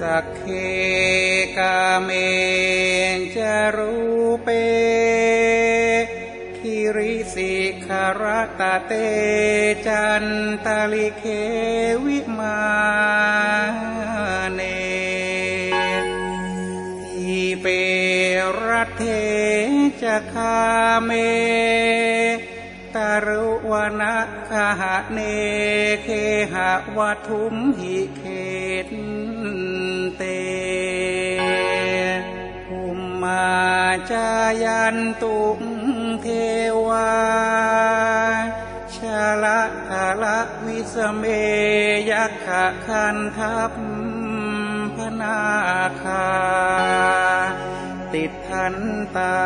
สักเคกาเมงจะรูเปคิริสิขารตเตจันตาลิเควิมาเนทีเปรัตเทจะคาเมตารุวนะคหะเนเคหะวัทุมหิเข จายันตุงเทวาชาละทาละวิสเมยักขะคันทัพพนาคา ติดทันตา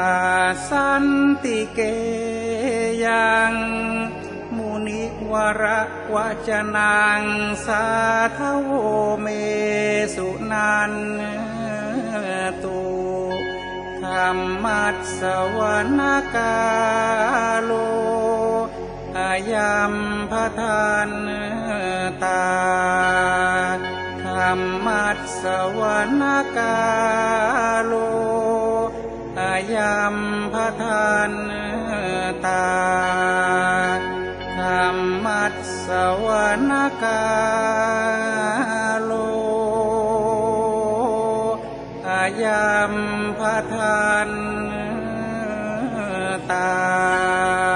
สันติเกยังมุนิวระวจนังสาทโวเมสุนันตุ รรมัสสวนกาโลอายัมพทานตาธรรมัสสวนกาโลอายัมพทานตาธรรมัสสวนกาโล ยามพระทานตา